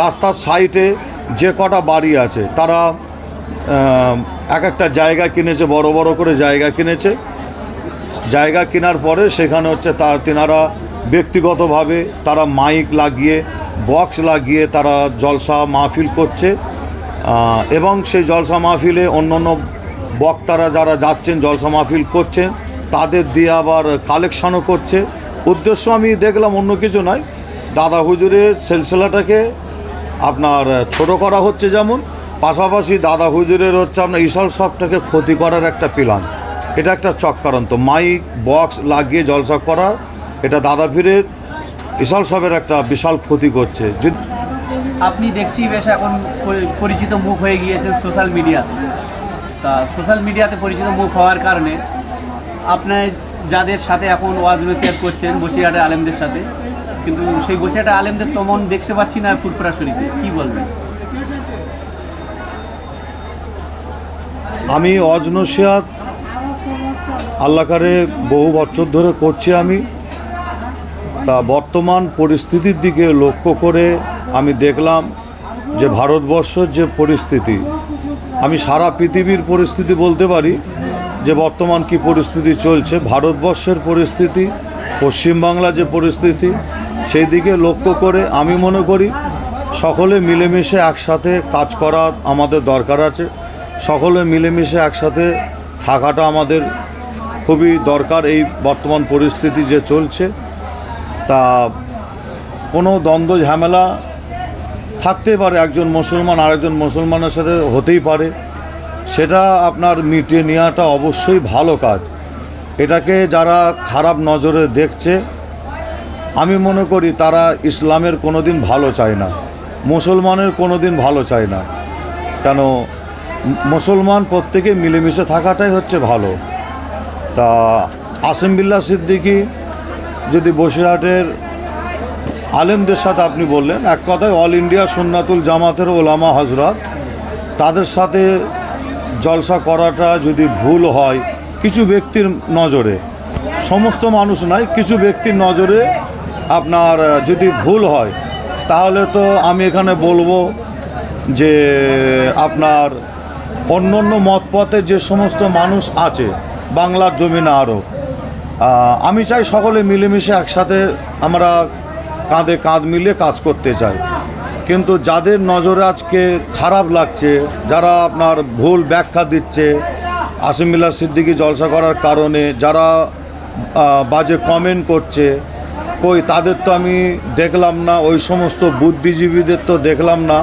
রাস্তার সাইডে যে কটা বাড়ি আছে, তারা এক একটা জায়গা কিনেছে, বড় বড় করে জায়গা কিনেছে। জায়গা কেনার পরে সেখানে হচ্ছে তার, তেনারা ব্যক্তিগতভাবে তারা মাইক লাগিয়ে, বক্স লাগিয়ে তারা জলসা মাহফিল করছে। এবং সেই জলসা মাহফিলে অন্য অন্য বক্তারা যারা যাচ্ছেন, জলসা মাহফিল করছেন, তাদের দিয়ে আবার কালেকশনও করছে। উদ্দেশ্য আমি দেখলাম অন্য কিছু নয়। দাদা হুজুরের সিলসিলাটাকে আপনার ছোট করা হচ্ছে যেমন, পাশাপাশি দাদা হুজুরের হচ্ছে আপনার ইশাল সবটাকে ক্ষতি করার একটা প্ল্যান। এটা একটা চক্রান্ত। মাইক, বক্স লাগিয়ে জলসা করা, এটা দাদা পীরের ইশাল সবের একটা বিশাল ক্ষতি করছে। আপনি দেখছি বেশ এখন পরিচিত মুখ হয়ে গিয়েছে সোশ্যাল মিডিয়া। তা সোশ্যাল মিডিয়াতে পরিচিত মুখ হওয়ার কারণে আপনার যাদের সাথে এখন ওয়াজ মেসিয়াত করছেন বসিরহাটে আলেমদের সাথে কিন্তু সেই বসিরহাটে আলেমদের তেমন দেখতে পাচ্ছি না ফুরফুরা শরীফে। কী বলবেন আমি অজনসিয়াত আল্লাহকারে বহু বছর ধরে করছি আমি। তা বর্তমান পরিস্থিতির দিকে লক্ষ্য করে আমি দেখলাম যে ভারতবর্ষের যে পরিস্থিতি, আমি সারা পৃথিবীর পরিস্থিতি বলতে পারি যে বর্তমান কি পরিস্থিতি চলছে, ভারতবর্ষের পরিস্থিতি পশ্চিমবাংলা যে পরিস্থিতি সেই দিকে লক্ষ্য করে আমি মনে করি সকলে মিলেমিশে একসাথে কাজ করা আমাদের দরকার আছে। সকলে মিলেমিশে একসাথে থাকাটা আমাদের খুবই দরকার এই বর্তমান পরিস্থিতি যে চলছে। তা কোনো দ্বন্দ্ব, ঝামেলা থাকতে পারে একজন মুসলমান, আরেকজন মুসলমানের সাথে হতেই পারে। সেটা আপনার মিটিয়ে নেওয়াটা অবশ্যই ভালো কাজ। এটাকে যারা খারাপ নজরে দেখছে আমি মনে করি তারা ইসলামের কোনো দিন ভালো চায় না, মুসলমানের কোনো দিন ভালো চায় না। কেন, মুসলমান প্রত্যেকে মিলেমিশে থাকাটাই হচ্ছে ভালো। তা আসিম বিল্লা সিদ্দিকী যদি বসিরহাটের আলেমদের সাথে আপনি বললেন, এক কথায় অল ইন্ডিয়া সুন্নাতুল জামাতের ওলামা হজরত তাদের সাথে জলসা করাটা যদি ভুল হয়, কিছু ব্যক্তির নজরে, সমস্ত মানুষ নয়, কিছু ব্যক্তির নজরে আপনার যদি ভুল হয়, তাহলে তো আমি এখানে বলব যে আপনার অন্য অন্য মতপথে যে সমস্ত মানুষ আছে, বাংলার জমিনে আরও আমি চাই সকলে মিলেমিশে একসাথে আমরা কাঁধে কাঁধ মিলিয়ে কাজ করতে চাই। কিন্তু যাদের নজরে আজকে খারাপ লাগছে, যারা আপনার ভুল ব্যাখ্যা দিচ্ছে আসিমিল্লা সিদ্দিকি জলসা করার কারণে, যারা বাজে কমেন্ট করছে কই, তাদের তো আমি দেখলাম না, ওই সমস্ত বুদ্ধিজীবীদের তো দেখলাম না।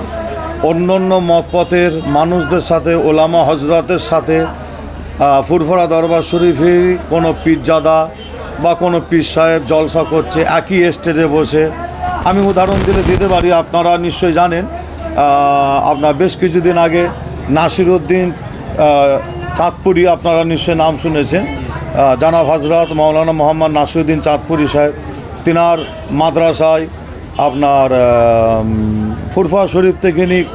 অন্য অন্য মতপথের মানুষদের সাথে, ওলামা হজরতের সাথে ফুরফরা দরবার শরীফের কোনো পীরজাদা বা কোনো পীর সাহেব জলসা করছে, একই স্টেজে বসে। আমি উদাহরণ দিলে দিতে পারি, আপনারা নিশ্চয়ই জানেন। আপনার বেশ কিছুদিন আগে নাসিরুদ্দিন চাঁদপুরি, আপনারা নিশ্চয়ই নাম শুনেছেন। জানাব হজরত মৌলানা মোহাম্মদ নাসিরুদ্দিন চাঁদপুরি সাহেব। তিনার মাদ্রাসায় আপনার ফুরফা শরীফ থেকে নিয়ে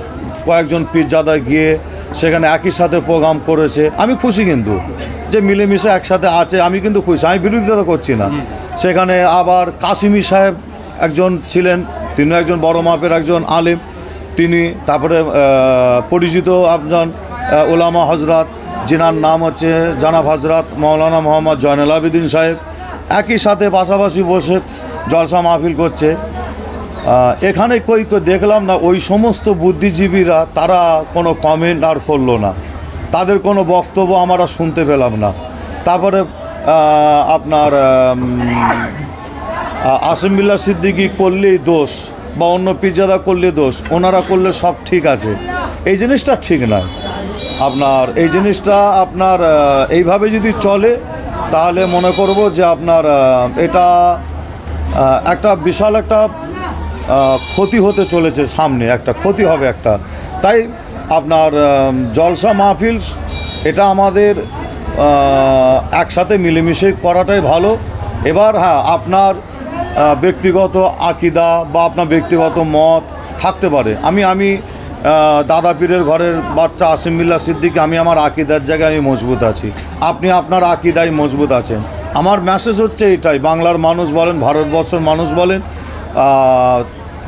কয়েকজন পীরজাদা গিয়ে সেখানে একই সাথে প্রোগ্রাম করেছে। আমি খুশি কিন্তু যে মিলেমিশে একসাথে আছে আমি কিন্তু খুশি। আমি বিরোধিতা করছি না। সেখানে আবার কাসিমি সাহেব একজন ছিলেন তিনি একজন বড় মাপের একজন আলেম। তিনি তারপরে পরিচিত একজন ওলামা হজরত যিনার নাম হচ্ছে জানাব হজরত মৌলানা মোহাম্মদ জয়নাল আবেদিন সাহেব। একই সাথে পাশাপাশি বসে জলসা মাহফিল করছে। এখানে কই দেখলাম না, ওই সমস্ত বুদ্ধিজীবীরা, তারা কোনো কমেন্ট আর করল না। তাদের কোনো বক্তব্য আমরা শুনতে পেলাম না। তারপরে আপনার আসিমবিল্লা সিদ্দিকি করলেই দোষ বা অন্য পিজাদা করলে দোষ, ওনারা করলে সব ঠিক আছে। এই জিনিসটা ঠিক নয়। আপনার, এই জিনিসটা আপনার এইভাবে যদি চলে তাহলে মনে করব যে আপনার এটা একটা বিশাল একটা ক্ষতি হতে চলেছে সামনে, একটা ক্ষতি হবে একটা। তাই আপনার জলসা মাহফিল, এটা আমাদের একসাথে মিলেমিশে করাটাই ভালো। এবার হ্যাঁ আপনার ব্যক্তিগত আকিদা বা আপনার ব্যক্তিগত মত থাকতে পারে। আমি আমি দাদা পীরের ঘরের বাচ্চা আসিমবিল্লা সিদ্দিকি, আমি আমার আকিদার জায়গায় আমি মজবুত আছি। আপনি আপনার আকিদায় মজবুত আছেন। আমার মেসেজ হচ্ছে এটাই, বাংলার মানুষ বলেন, ভারতবর্ষের মানুষ বলেন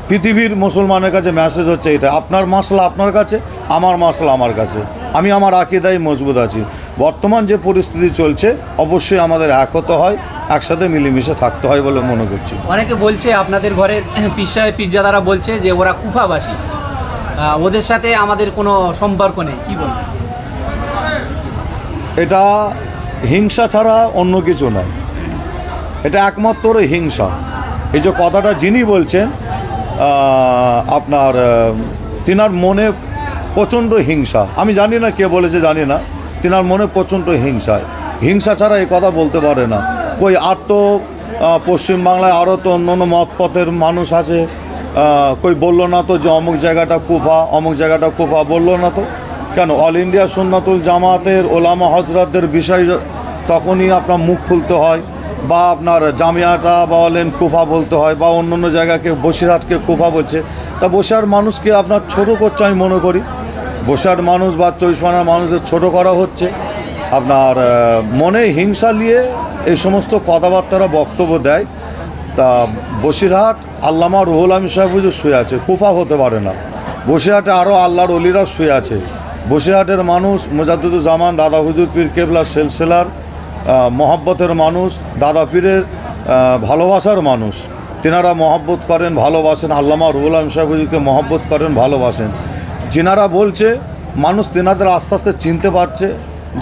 পৃথিবীর মুসলমানের কাছে মেসেজ হচ্ছে এটা আপনার মশলা আপনার কাছে, আমার মশলা আমার কাছে। আমি আমার আকিদাই মজবুত আছি। বর্তমান যে পরিস্থিতি চলছে, অবশ্যই আমাদের এক হতে হয়, একসাথে মিলেমিশে থাকতে হয় বলে মনে করছি। অনেকে বলছে, আপনাদের ঘরের পিসায় পিজ্জাদারা বলছে যে ওরা কুফাবাসী। ওদের সাথে আমাদের কোনো সম্পর্ক নেই, কি বলবেন? এটা হিংসা ছাড়া অন্য কিছু নয়। এটা একমাত্র হিংসা। এই যে কথাটা যিনি বলছেন আপনার তিনার মনে প্রচণ্ড হিংসা। আমি জানি না কে বলেছে, জানি না। তিনার মনে প্রচণ্ড হিংসা। হিংসা ছাড়া এই কথা বলতে পারে না। কই আর তো পশ্চিমবাংলায় আরও তো অন্য অন্য মত পথের মানুষ আছে। কই বলল না তো যে অমুক জায়গাটা কুফা, অমুক জায়গাটা কুফা, বলল না তো। কেন? অল ইন্ডিয়া সুন্নাতুল জামাতের ওলামা হজরতদের বিষয় তখনই আপনার মুখ খুলতে হয় বা আপনার জামিয়াটা বা বলেন কুফা বলতে হয় বা অন্য অন্য জায়গাকে বসিরহাটকে কুফা বলছে। তা বসিরহাট মানুষকে আপনার ছোট করছে আমি মনে করি। বসিরহাট মানুষ বা চৌষমানার মানুষের ছোট করা হচ্ছে। আপনার মনে হিংসা নিয়ে এই সমস্ত কথাবার্তারা বক্তব্য দেয়। তা বসিরহাট আল্লামা রুহুল আমিন সাহেব হুজুর শুয়ে আছে, কুফা হতে পারে না। বসিরহাটে আরও আল্লাহর অলিরা শুয়ে আছে। বসিরহাটের মানুষ জামান দাদা হুজুর পীর কেবলা সেলসেলার মহব্বতের মানুষ, দাদা পীরের ভালোবাসার মানুষ। তেনারা মহব্বত করেন, ভালোবাসেন। আল্লামা রুহুল আমিন সাহেব হুজুরকে মহব্বত করেন, ভালোবাসেন। যেনারা বলছে, মানুষ তেনাদের আস্তে আস্তে চিনতে পারছে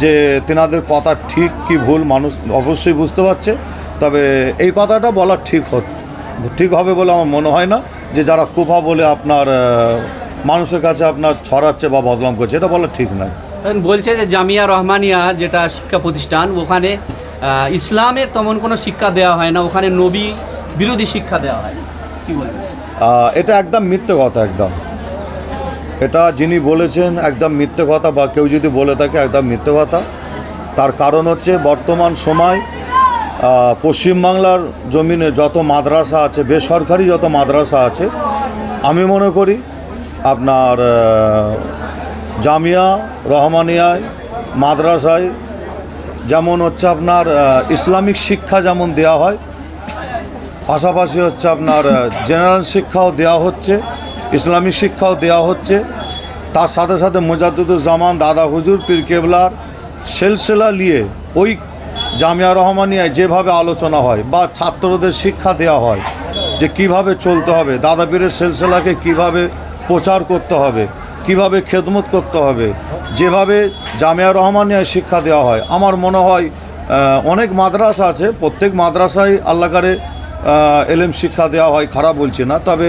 যে তেনাদের কথা ঠিক কি ভুল, মানুষ অবশ্যই বুঝতে পারছে। তবে এই কথাটা বলা ঠিক ঠিক হবে বলে আমার মনে হয় না যে যারা কুফা বলে আপনার মানুষের কাছে আপনার ছড়াচ্ছে বা বদনাম করছে এটা বলা ঠিক নয়। বলছে যে জামিয়া রহমানিয়া যেটা শিক্ষা প্রতিষ্ঠান ওখানে ইসলামের তেমন কোনো শিক্ষা দেওয়া হয় না ওখানে নবী বিরোধী শিক্ষা দেওয়া হয় কি বলবেন? এটা একদম মিথ্যে কথা একদম। এটা যিনি বলেছেন একদম মিথ্যে কথা বা কেউ যদি বলে থাকে একদম মিথ্যে কথা। তার কারণ হচ্ছে বর্তমান সময় পশ্চিমবাংলার জমিনে যত মাদ্রাসা আছে, বেসরকারি যত মাদ্রাসা আছে, আমি মনে করি আপনার জামিয়া রহমানিয়ায় মাদ্রাসায় যেমন হচ্ছে আপনার ইসলামিক শিক্ষা যেমন দেওয়া হয়, পাশাপাশি হচ্ছে আপনার জেনারেল শিক্ষাও দেওয়া হচ্ছে, ইসলামিক শিক্ষাও দেওয়া হচ্ছে। তার সাথে সাথে মোজাদ্দুজ্জামান দাদা হুজুর, পীর কেবলার সেলসেলা নিয়ে ওই জামিয়া রহমানিয়ায় যেভাবে আলোচনা হয় বা ছাত্রদের শিক্ষা দেওয়া হয় যে কীভাবে চলতে হবে দাদা পীরের সেলসেলাকে কীভাবে প্রচার করতে হবে, কীভাবে খেদমত করতে হবে, যেভাবে জামিয়া রহমানিয়ায় শিক্ষা দেওয়া হয়, আমার মনে হয় অনেক মাদ্রাসা আছে, প্রত্যেক মাদ্রাসায় আল্লাহকারে এলেম শিক্ষা দেওয়া হয়, খারাপ বলছি না, তবে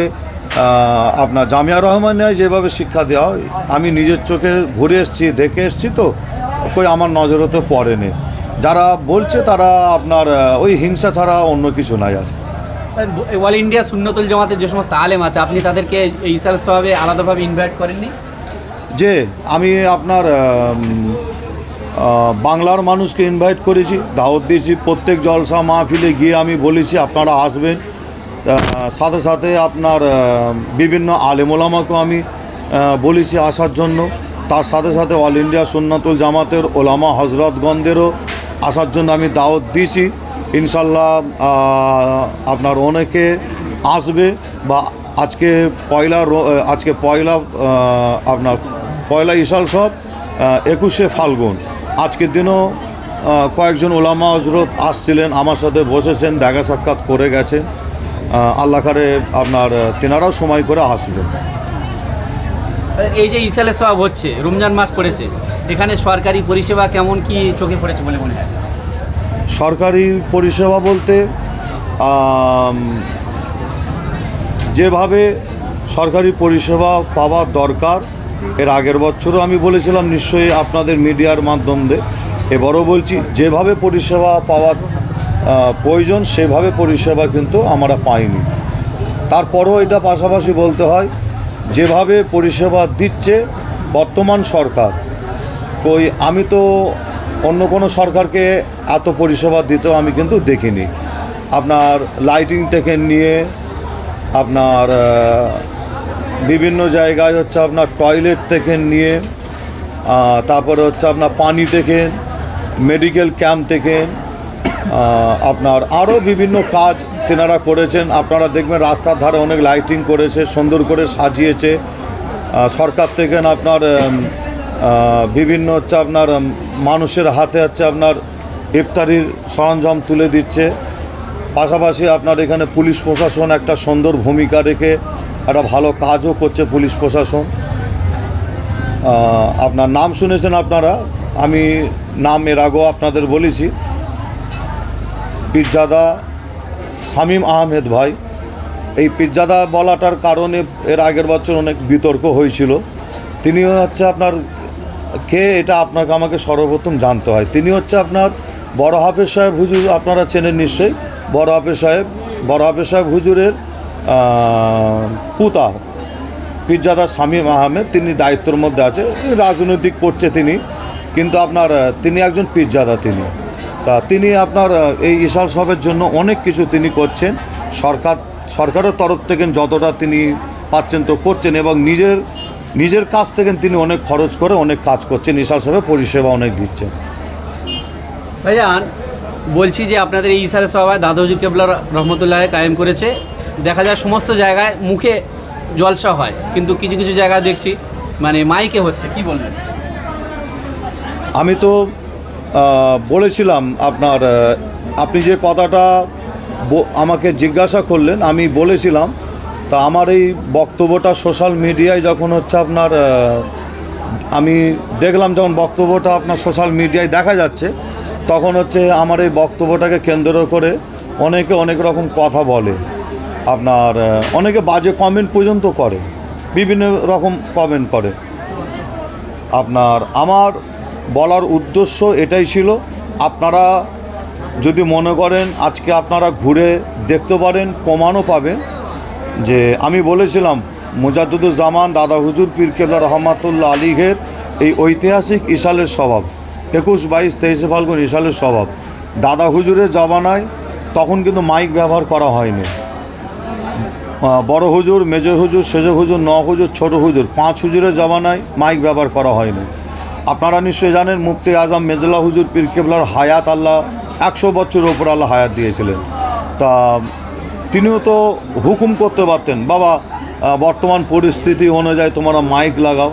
আপনার জামিয়া রহমানিয়ায় যেভাবে শিক্ষা দেওয়া হয়, আমি নিজের চোখে ঘুরে এসেছি, দেখে এসেছি তো, কই আমার নজরে তো পড়েনি। যারা বলছে তারা আপনার ওই হিংসা ছাড়া অন্য কিছু নাই আর। অল ইন্ডিয়া সুন্নতুল জামাতের যে সমস্ত আলেম আছে আপনি তাদেরকে এই ইসাল সভাবে আলাদাভাবে ইনভাইট করেননি? যে আমি আপনার বাংলার মানুষকে ইনভাইট করেছি দাওয়াত দিয়েছি প্রত্যেক জলসা মাহফিলে গিয়ে আমি বলেছি আপনারা আসবেন। সাথে সাথে আপনার বিভিন্ন আলেমোলামাকেও আমি বলেছি আসার জন্য। তার সাথে সাথে অল ইন্ডিয়া সুন্নাতুল জামাতের ওলামা হজরতগণদেরও আসার জন্য আমি দাওয়াত দিয়েছি। ইনশাল্লাহ আপনার অনেকে আসবে বা আজকে পয়লা আজকে পয়লা আপনার পয়লা ইশাল সব একুশে ফাল্গুন। আজকের দিনও কয়েকজন ওলামা হজরত আসছিলেন আমার সাথে বসেছেন দেখা সাক্ষাৎ করে গেছেন। আহ, আল্লাহ কারে আপনার তেনারাও সময় করে আসবেন। এই যে ইসালে সব হচ্ছে, রমজান মাস পড়েছে, এখানে সরকারি পরিষেবা কেমন কি চোখে পড়েছে বলে মনে হয়? সরকারি পরিষেবা বলতে যেভাবে সরকারি পরিষেবা পাওয়া দরকার, এর আগের বছরও আমি বলেছিলাম, নিশ্চয়ই আপনাদের মিডিয়ার মাধ্যমে, এবারও বলছি, যেভাবে পরিষেবা পাওয়ার প্রয়োজন, সেভাবে পরিষেবা কিন্তু আমরা পাইনি। তারপরও এটা পাশাপাশি বলতে হয় যেভাবে পরিষেবা দিচ্ছে বর্তমান সরকার, কই আমি তো অন্য কোনো সরকারকে এত পরিষেবা দিতেও আমি কিন্তু দেখিনি। আপনার লাইটিং থেকে নিয়ে, আপনার বিভিন্ন জায়গায় হচ্ছে আপনার টয়লেট থেকে নিয়ে তারপরে হচ্ছে আপনার পানি থেকে মেডিকেল ক্যাম্প থেকে আপনার আরও বিভিন্ন কাজ তেনারা করেছেন, আপনারা দেখবেন রাস্তার ধারে অনেক লাইটিং করেছে, সুন্দর করে সাজিয়েছে। সরকার থেকে আপনার বিভিন্ন হচ্ছে আপনার মানুষের হাতে হচ্ছে আপনার ইফতারির সরঞ্জাম তুলে দিচ্ছে। পাশাপাশি আপনার এখানে পুলিশ প্রশাসন একটা সুন্দর ভূমিকা রেখে একটা ভালো কাজও করছে পুলিশ প্রশাসন। আপনার নাম শুনেছেন আপনারা? আমি নাম এর আগেও আপনাদের বলেছি। পিজ্জাদা শামীম আহমেদ ভাই, এই পিজ্জাদা বলাটার কারণে এর আগের বছর অনেক বিতর্ক হয়েছিল। তিনিও হচ্ছে আপনার, কে এটা আপনাকে আমাকে সর্বপ্রথম জানতে হয়। তিনি হচ্ছে আপনার বড় হাফেজ সাহেব হুজুর, আপনারা চেনেন নিশ্চয়ই। বড় হাফেজ সাহেব, বড় হাফেজ সাহেব হুজুরের পুতা, পিজ্জাদা শামীম আহমেদ, তিনি দায়িত্বের মধ্যে আছে, রাজনৈতিক করছে তিনি। কিন্তু আপনার, তিনি একজন পিজ্জাদা তিনি। তা তিনি আপনার এই ইশাল সবের জন্য অনেক কিছু তিনি করছেন। সরকার সরকারের তরফ থেকে যতটা তিনি পাচ্ছেন তো করছেন এবং নিজের নিজের কাছ থেকে তিনি অনেক খরচ করে অনেক কাজ করছেন। ইশাল সাহেব পরিষেবা অনেক দিচ্ছেন। ভাইজান বলছি যে আপনাদের এই ইসারের সভায় দাদুজি কেবলা রহমতুল্লাহ কায়েম করেছে। দেখা যায় সমস্ত জায়গায় মুখে জলসা হয় কিন্তু কিছু কিছু জায়গায় দেখছি মানে মাইকে হচ্ছে। কি বলবেন? আমি তো বলেছিলাম আপনার আপনি যে কথাটা আমাকে জিজ্ঞাসা করলেন, আমি বলেছিলাম, তা আমার এই বক্তব্যটা সোশ্যাল মিডিয়ায় যখন হচ্ছে আপনার আমি দেখলাম যখন বক্তব্যটা আপনার সোশ্যাল মিডিয়ায় দেখা যাচ্ছে, তখন হচ্ছে আমার এই বক্তব্যটাকে কেন্দ্র করে অনেকে অনেক রকম কথা বলে, আপনার অনেকে বাজে কমেন্ট পর্যন্ত করে, বিভিন্ন রকম কমেন্ট করে। আপনার, আমার বলার উদ্দেশ্য এটাই ছিল। আপনারা যদি মনে করেন আজকে আপনারা ঘুরে দেখতে পারেন, প্রমাণও পাবেন যে আমি বলেছিলাম মুজাদ্দুজ্জামান দাদা হুজুর, পীর কেবলা রহমাতুল্লাহ আলীঘের এই ঐতিহাসিক ইশালের স্বভাব, একুশ বাইশ তেইশে ফাল্গুন ইশালের স্বভাব। দাদা হুজুরের জমানায় তখন কিন্তু মাইক ব্যবহার করা হয়নি। বড় হুজুর, মেজর হুজুর সেজ হুজুর, ন হুজুর, ছোট হুজুর, পাঁচ হুজুরের জমানায় মাইক ব্যবহার করা হয়নি। আপনারা নিশ্চয়ই জানেন মুফতি আজম মেজলা হুজুর পীর কেবলার হায়াত আল্লাহ একশো বছরের ওপর আল্লাহ হায়াত দিয়েছিলেন। তা তিনিও তো হুকুম করতে পারতেন, বাবা বর্তমান পরিস্থিতি অনুযায়ী তোমরা মাইক লাগাও।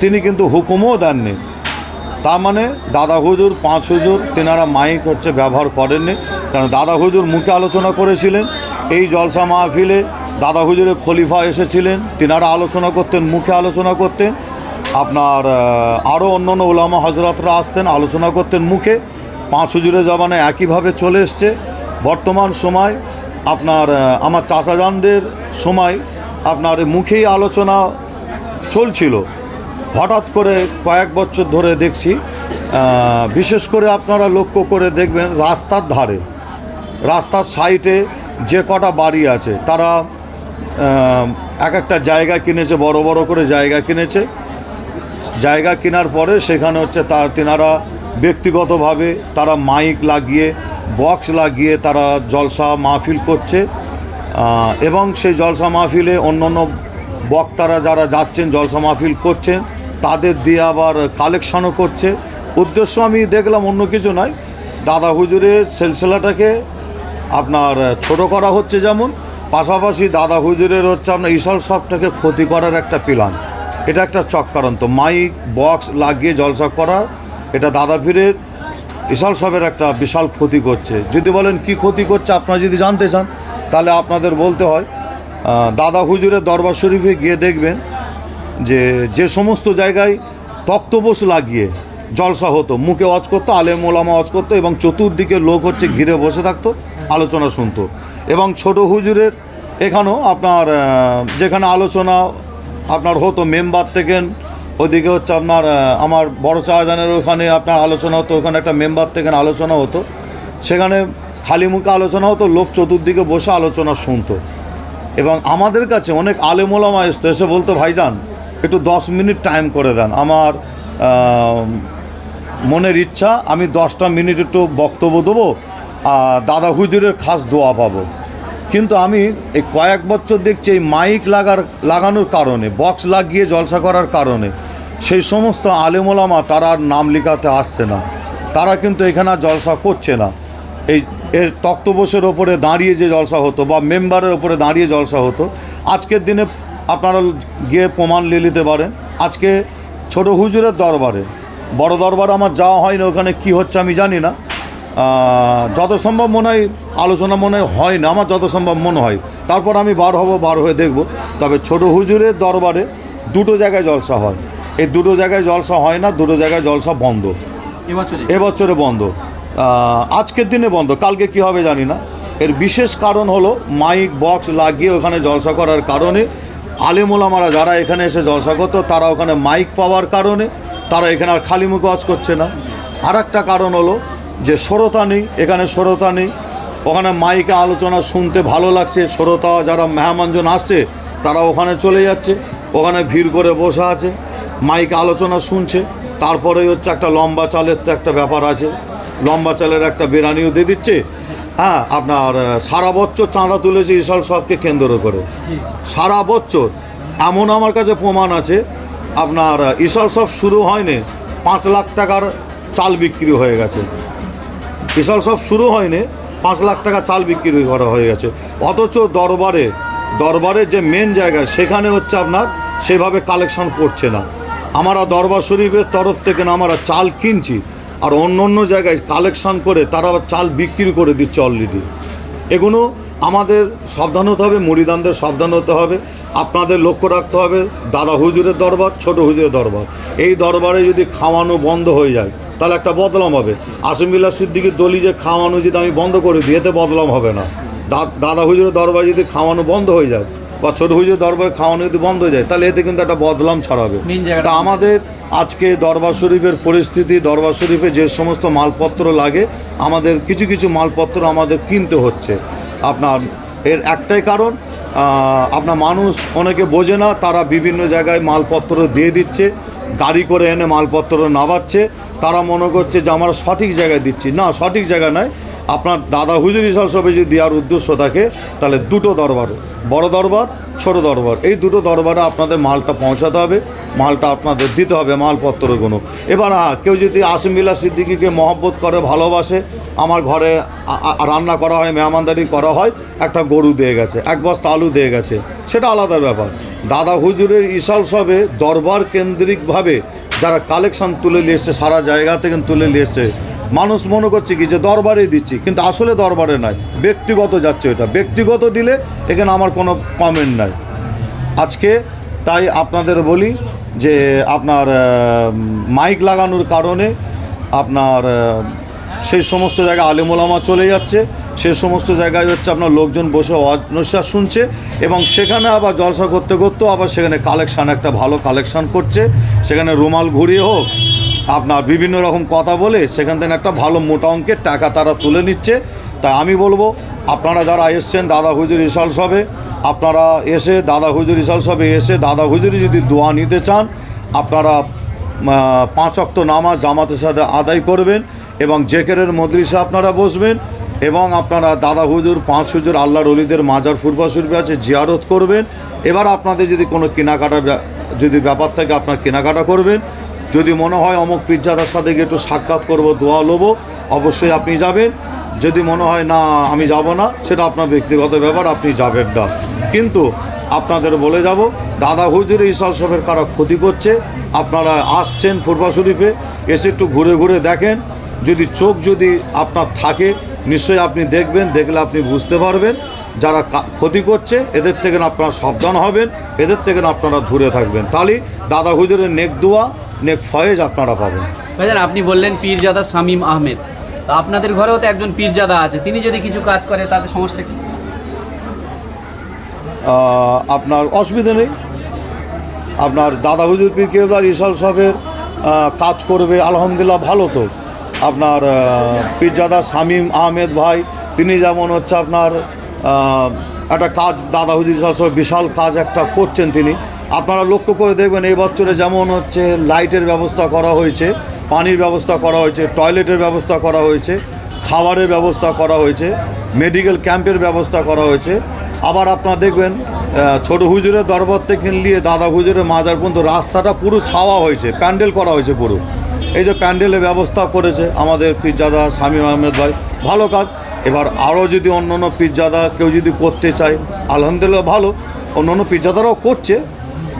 তিনি কিন্তু হুকুমও দেননি। তার মানে দাদা হুজুর, পাঁচ হুজুর, তেনারা মাইক হচ্ছে ব্যবহার করেননি। কারণ দাদা হুজুর মুখে আলোচনা করেছিলেন, এই জলসা মাহফিলে দাদা হুজুরের খলিফা এসেছিলেন, তেনারা আলোচনা করতেন, মুখে আলোচনা করতেন। আপনার আরও অন্য অন্য ওলামা হজরতরা আসতেন, আলোচনা করতেন মুখে। পাঁচ হুজুরের জমানায় একইভাবে চলে এসছে। বর্তমান সময় আপনার আমার চাচাজানদের সময় আপনার মুখেই আলোচনা চলছিল। হঠাৎ করে কয়েক বছর ধরে দেখছি বিশেষ করে আপনারা লক্ষ্য করে দেখবেন রাস্তার ধারে, রাস্তার সাইডে যে কটা বাড়ি আছে, তারা এক একটা জায়গা কিনেছে, বড় বড় করে জায়গা কিনেছে। জায়গা কেনার পরে সেখানে হচ্ছে তার তেনারা ব্যক্তিগতভাবে তারা মাইক লাগিয়ে, বক্স লাগিয়ে তারা জলসা মাহফিল করছে। এবং সেই জলসা মাহফিলে অন্য অন্য বক্তারা যারা যাচ্ছেন, জলসা মাহফিল করছেন, তাদের দিয়ে আবার কালেকশানও করছে। উদ্দেশ্য আমি দেখলাম অন্য কিছু নয়। দাদা হুজুরের সিলসিলাটাকে আপনার ছোট করা হচ্ছে যেমন, পাশাপাশি দাদা হুজুরের হচ্ছে আপনার ইশাল সবটাকে ক্ষতি করার একটা প্ল্যান এটা একটা চক্রান্ত। মাইক, বক্স লাগিয়ে জলসা করা, এটা দাদা পীরের বিশাল সবের একটা বিশাল ক্ষতি করছে। যদি বলেন কি ক্ষতি করছে, আপনারা যদি জানতে চান, তাহলে আপনাদের বলতে হয় দাদা হুজুরের দরবার শরীফে গিয়ে দেখবেন যে যে সমস্ত জায়গায় তক্তবোস লাগিয়ে জলসা হতো, মুখে ওয়াজ করতো, আলেম ওলামা ওয়াজ করতো, এবং চতুর্দিকে লোক হচ্ছে ঘিরে বসে থাকতো, আলোচনা শুনতো। এবং ছোট হুজুরের এখানেও আপনার যেখানে আলোচনা আপনার হতো মেম্বার থেকে, ওদিকে হচ্ছে আপনার আমার বড় শাহজাহানের ওখানে আপনার আলোচনা হতো, ওখানে একটা মেম্বার থেকে আলোচনা হতো। সেখানে খালি মুখে আলোচনা হতো, লোক চতুর্দিকে বসে আলোচনা শুনতো। এবং আমাদের কাছে অনেক আলেমোলামা এসতো, এসে বলতো, ভাইজান, একটু দশ মিনিট টাইম করে দেন। আমার মনের ইচ্ছা, আমি দশটা মিনিট একটু বক্তব্য দেবো, আর দাদা হুজুরের খাস দোয়া পাবো। কিন্তু আমি এই কয়েক বছর দেখছি এই মাইক লাগার, লাগানোর কারণে, বক্স লাগিয়ে জলসা করার কারণে, সেই সমস্ত আলেমোলামা তারা আর নাম লেখাতে আসছে না। তারা কিন্তু এখানে জলসা করছে না। এই, এর তক্তবোসের ওপরে দাঁড়িয়ে যে জলসা হতো বা মেম্বারের ওপরে দাঁড়িয়ে জলসা হতো, আজকের দিনে আপনারা গিয়ে প্রমাণ নিয়ে নিতে পারেন। আজকে ছোট হুজুরের দরবারে, বড় দরবারে আমার যাওয়া হয়নি, ওখানে কি হচ্ছে আমি জানি না। যত সম্ভব মনে হয় আলোচনা মনে হয় না আমার যত সম্ভব মনে হয়। তারপর আমি বার হব বার হয়ে দেখব। তবে ছোট হুজুরের দরবারে দুটো জায়গায় জলসা হয়। এই দুটো জায়গায় জলসা হয় না দুটো জায়গায় জলসা বন্ধ। এবছরে? এবছরে বন্ধ। আজকের দিনে বন্ধ কালকে কি হবে জানি না। এর বিশেষ কারণ হলো মাইক বক্স লাগিয়ে ওখানে জলসা করার কারণে আলেমোলামারা যারা এখানে এসে জলসা করতো তারা ওখানে মাইক পাওয়ার কারণে তারা এখানে আর খালি মুখে ওয়াজ করছে না। আর একটা কারণ হলো যে শ্রোতা নেই এখানে শ্রোতা নেই। ওখানে মাইকে আলোচনা শুনতে ভালো লাগছে শ্রোতা যারা মেহমানজন আসছে তারা ওখানে চলে যাচ্ছে ওখানে ভিড় করে বসে আছে মাইকে আলোচনা শুনছে। তারপরে হচ্ছে একটা লম্বা চালের তো একটা ব্যাপার আছে। লম্বা চালের একটা বিরিয়ানিও দিয়ে দিচ্ছে। হ্যাঁ আপনার সারা বছর চাঁদা তুলেছে ইসল সবকে কেন্দ্র করে। সারা বছর। এমন আমার কাছে প্রমাণ আছে আপনার ইসল সব শুরু হয়নি পাঁচ লাখ টাকার চাল বিক্রি হয়ে গেছে। ইসল সব শুরু হয়নি। পাঁচ লাখ টাকা চাল বিক্রি করা হয়ে গেছে। অথচ দরবারে দরবারে যে মেন জায়গা, সেখানে হচ্ছে আপনার সেভাবে কালেকশন করছে না। আমরা দরবার শরীফের তরফ থেকে না, আমরা চাল কিনছি আর অন্য অন্য জায়গায় কালেকশন করে তারা চাল বিক্রি করে দিচ্ছে অলরেডি এগুলো আমাদের সাবধান হতে হবে, মুড়িদানদের সাবধান হতে হবে, আপনাদের লক্ষ্য রাখতে হবে, দাদা হুজুরের দরবার, ছোট হুজুরের দরবার। এই দরবারে যদি খাওয়ানো বন্ধ হয়ে যায় তাহলে একটা বদলাম হবে। আসিমবিল্লা সিদ্দিকির দলি যে খাওয়ানো যদি আমি বন্ধ করে দিই এতে বদলাম হবে না। দা- দাদা হুজুরের দরবার যদি খাওয়ানো বন্ধ হয়ে যায় বা ছোট হুজুরের দরবারে খাওয়ানো যদি বন্ধ হয়ে যায় তাহলে এতে কিন্তু একটা বদলাম ছড়াবে। তা আমাদের আজকে দরবার শরীফের পরিস্থিতি দরবার শরীফে যে সমস্ত মালপত্র লাগে আমাদের কিছু কিছু মালপত্র আমাদের কিনতে হচ্ছে। আপনার এর একটাই কারণ আপনার মানুষ অনেকে বোঝে না তারা বিভিন্ন জায়গায় মালপত্র দিয়ে দিচ্ছে গাড়ি করে এনে মালপত্র নামাচ্ছে তারা মনে করছে যে আমরা সঠিক জায়গায় দিচ্ছি। না, সঠিক জায়গা নয় আপনার দাদা হুজুর হিসাবে যদি দেওয়ার উদ্দেশ্য থাকে, তাহলে দুটো দরবার, বড় দরবার, ছোট দরবার। এই দুটো দরবারে আপনাদের মালটা পৌঁছাতে হবে, মালটা আপনাদের দিতে হবে মালপত্রগুলো এবার হ্যাঁ কেউ যদি আসিমিল্লা সিদ্দিকিকে মহব্বত করে, ভালোবাসে, আমার ঘরে রান্না করা হয়, মেহমানদারি করা হয়, একটা গরু দিয়ে গেছে, এক বস্তা আলু দিয়ে গেছে, সেটা আলাদা ব্যাপার। দাদা হুজুরের ইসাল সবে দরবার কেন্দ্রিকভাবে যারা কালেকশন তুলে নিয়ে সারা জায়গা থেকে তুলে নিয়ে মানুষ মনে করছে কি যে দরবারে দিচ্ছি, কিন্তু আসলে দরবারে নাই। ব্যক্তিগত যাচ্ছে এটা। ব্যক্তিগত দিলে এখানে আমার কোনো কমেন্ট নাই। আজকে তাই আপনাদের বলি যে আপনার মাইক লাগানোর কারণে আপনার সেই সমস্ত জায়গায় আলেমোলামা চলে যাচ্ছে, সেই সমস্ত জায়গায় হচ্ছে আপনার লোকজন বসে অনশ্বাস শুনছে এবং সেখানে আবার জলসা করতে করতেও আবার সেখানে কালেকশান একটা ভালো কালেকশান করছে। সেখানে রুমাল ঘুরিয়ে হোক, আপনার বিভিন্ন রকম কথা বলে সেখান থেকে একটা ভালো মোটা অঙ্কের টাকা তারা তুলে নিচ্ছে। তাই আমি বলব, আপনারা যারা এসছেন দাদা হুজুর ইসাল সবে, আপনারা এসে দাদা হুজুর ইসাল সবে এসে দাদা হুজুরি যদি দোয়া নিতে চান, আপনারা পাঁচ অক্ত নামাজ জামাতের সাথে আদায় করবেন। এবং জেকেরের মদ্রিসে আপনারা বসবেন এবং আপনারা দাদা হুজুর, পাঁচ হুজুর আল্লাহ রলিদের মাজার ফুরবা শরীফে আছে, জিয়ারত করবেন। এবার আপনাদের যদি কোনো কেনাকাটা যদি ব্যাপার থাকে, আপনার কেনাকাটা করবেন। যদি মনে হয় অমুক পিজ্জাদার সাথে গিয়ে একটু সাক্ষাৎ করব, দোয়া লোবো, অবশ্যই আপনি যাবেন। যদি মনে হয় না, আমি যাব না, সেটা আপনার ব্যক্তিগত ব্যাপার, আপনি যাবেন না। কিন্তু আপনাদের বলে যাব, দাদা হুজুর, ইসাল সবের কারা ক্ষতি করছে, আপনারা আসছেন ফুরবা শরীফে, এসে একটু ঘুরে ঘুরে দেখেন যদি চোখ যদি আপনার থাকে নিশ্চয়ই আপনি দেখবেন দেখলে আপনি বুঝতে পারবেন। যারা ক্ষতি করছে এদের থেকে আপনারা সাবধান হবেন এদের থেকে আপনারা দূরে থাকবেন। তাহলে দাদা হুজুরের নেক দোয়া নেক ফয়েজ আপনারা পাবেন। ভাইজান আপনি বললেন পীরজাদা শামীম আহমেদ। আপনাদের ঘরেও তো একজন পীরজাদা আছে তিনি যদি কিছু কাজ করে তাতে সমস্যা কি? আপনার অসুবিধা নেই। আপনার দাদা হুজুর পীর কেবলার ইসাল সাহেবের কাজ করবে আলহামদুলিল্লাহ ভালো তো। আপনার আহ, পীরজাদা শামীম আহমেদ ভাই তিনি যেমন হচ্ছে আপনার একটা কাজ দাদা হুজুর ইসাল বিশাল কাজ একটা করছেন তিনি। আপনারা লক্ষ্য করে দেখবেন এই বছরে যেমন হচ্ছে লাইটের ব্যবস্থা করা হয়েছে পানির ব্যবস্থা করা হয়েছে টয়লেটের ব্যবস্থা করা হয়েছে খাবারের ব্যবস্থা করা হয়েছে মেডিকেল ক্যাম্পের ব্যবস্থা করা হয়েছে। আবার আপনারা দেখবেন ছোট হুজুরের দরবার থেকে নিয়ে দাদা হুজুরের মাজার পর্যন্ত রাস্তাটা পুরো ছাওয়া হয়েছে প্যান্ডেল করা হয়েছে পুরো। এই যে প্যান্ডেলের ব্যবস্থা করেছে আমাদের পিজ্জাদা স্বামী আহমেদ ভাই ভালো কাজ। এবার আরও যদি অন্য অন্য পিজ্জাদা কেউ যদি করতে চায় আলহামদুলিল্লাহ ভালো। অন্য অন্য পিজ্জাদারাও করছে।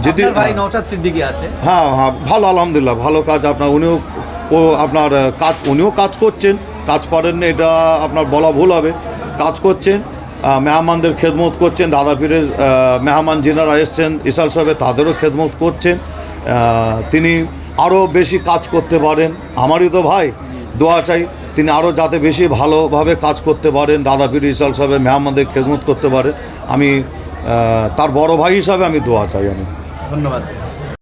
যদি ভাই নওশাদ সিদ্দিকী আছে। হ্যাঁ হ্যাঁ ভালো আলহামদুলিল্লাহ ভালো কাজ আপনার। উনিও আপনার কাজ উনিও কাজ করছেন। কাজ করেন না এটা আপনার বলা ভুল হবে। কাজ করছেন মেহমানদের খেদমত করছেন। দাদা পীরের মেহমান যিনারা এসছেন ইসাল সাহেবের তাদেরও খেদমত করছেন। তিনি আরও বেশি কাজ করতে পারেন। আমারই তো ভাই, দোয়া চাই তিনি আরও যাতে বেশি ভালোভাবে কাজ করতে পারেন, দাদা পীর ইসাল সাহেবের মেহমানদের খেদমত করতে পারেন। আমি তার বড় ভাই হিসাবে আমি দোয়া চাই আমি। ধন্যবাদ।